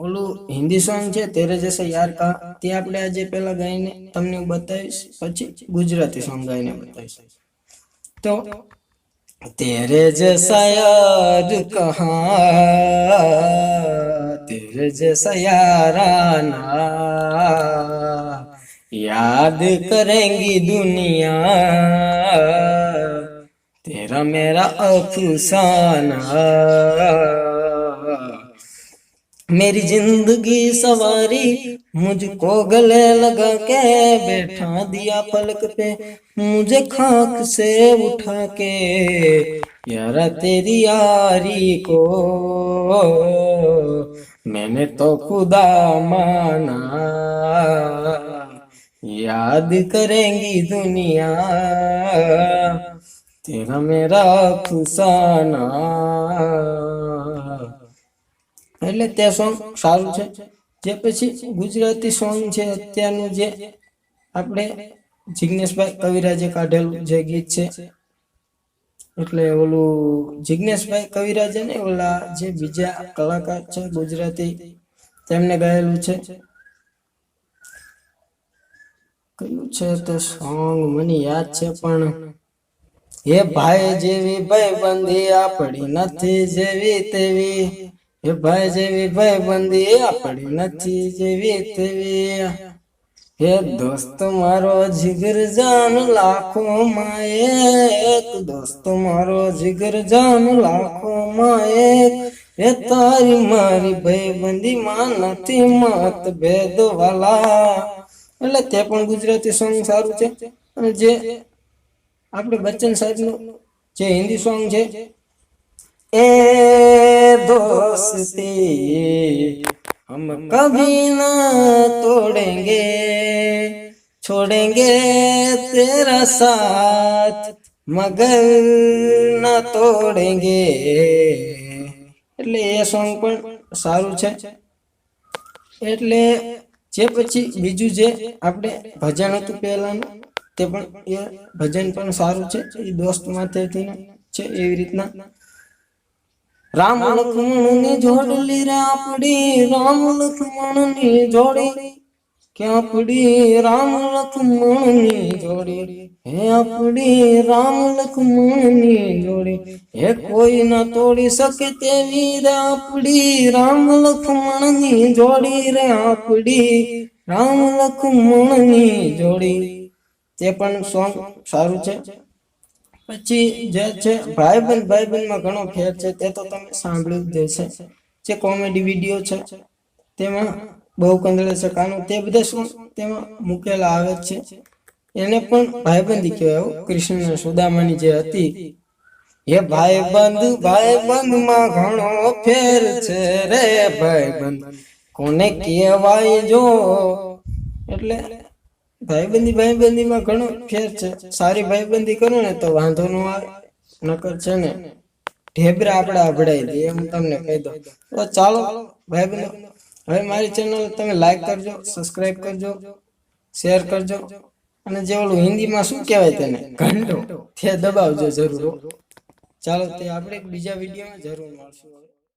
ઓલું હિન્દી સોંગ છે તેરે જૈસે યાર કા તે આપણે આજે પેલા ગાઈને તમને બતાવીશ પછી ગુજરાતી સોંગ ગાઈને બતાવીશ તો તેરે જૈસા યાર કહા તેરે જૈસા યારાના याद करेंगी दुनिया तेरा मेरा अफसाना मेरी ज़िंदगी सवारी, मुझको गले लगा के बैठा दिया पलक पे, मुझे खाक से उठा के, यारा तेरी यारी को। मैंने तो खुदा माना, याद करेंगी दुनिया, तेरा मेरा अफसाना એટલે તે સોંગ સારું છે. જે પછી ગુજરાતી સોંગ છે, અત્યારનું જે આપણે જિગ્નેશભાઈ કવિરાજે કાઢેલું જે ગીત છે. એટલે ઓલું જિગ્નેશભાઈ કવિરાજે ને ઓલા જે બીજા કલાકાર છે, ગુજરાતી, તેમને ગાયેલું છે. કયું છે તો સોંગ મને યાદ છે પણ હે ભાઈ જેવી ભાઈ બંધી આપણી નથી જેવી તેવી. હે ભાઈ જેવી ભાઈ બંદી આપણી નથી જેવી તેવી હે દોસ્ત, મારો જીગર જાન લાખો માં એક. દોસ્ત, મારો જીગર જાન લાખો માં એક. હે તારી મારી ભાઈબંધી માં નથી મત ભેદ વાલા. એટલે તે પણ ગુજરાતી સોંગ સારું છે. અને જે આપણે બચ્ચન સાહેબનું જે હિન્દી સોંગ છે ए दोस्ती हम कभी न तोड़ेंगे छोड़ेंगे तेरा साथ मगर न तोड़ेंगे એટલે એ સોંગ પણ સારું છે એટલે જે પછી બીજું જે આપણે ભજન હતું પહેલાનું તે પણ એ ભજન પણ સારું છે એ દોસ્ત માથેથી છે એવી રીતના રામ લક્ષ્મણની જોડલી રે આપડી રામ લક્ષ્મણની જોડી. કે આપડી રામ લક્ષ્મણની જોડી? હે આપડી રામ લક્ષ્મણની જોડી. હે કોઈ ના તોડી શકે તેવી રે આપડી રામ લક્ષ્મણની જોડી રે આપડી રામ લક્ષ્મણની જોડી. તે પણ સોંગ સારું છે. પછી જે છે ભાઈબંધ ભાઈબંધમાં ઘણો ફેર છે, તે તો તમે સાંભળ્યું જ હશે. જે કોમેડી વીડિયો છે, તેમાં બહુ કંદળે છે, કાનું તે બધા શું તેમાં મૂકેલા આવે છે. એને પણ ભાઈબંધી કહેવાય એવું કૃષ્ણ સુદામાની જે હતી. એ ભાઈબંધ, ભાઈબંધમાં ઘણો ફેર છે રે ભાઈ બંધ કોને કહેવાય જો? એટલે ભાઈબંધી ભાઈબંધીમાં ઘણો ફેર છે. સારી ભાઈબંધી કરો ને તો વાંધો ન આવે. નકર છે ને, ઢેબરા આપણે અભડાઈ દે એમ તમને કહી દઉં. તો ચાલો, ભાઈબંધો, હવે મારી ચેનલ તમે લાઈક કરજો સબસ્ક્રાઇબ કરજો શેર કરજો, અને જે ઓલું હિન્દીમાં શું કહેવાય તેને, ઘંટો, તે દબાવજો જરૂર ચાલો, તે આપણે બીજા વિડીયોમાં જરૂર મળશું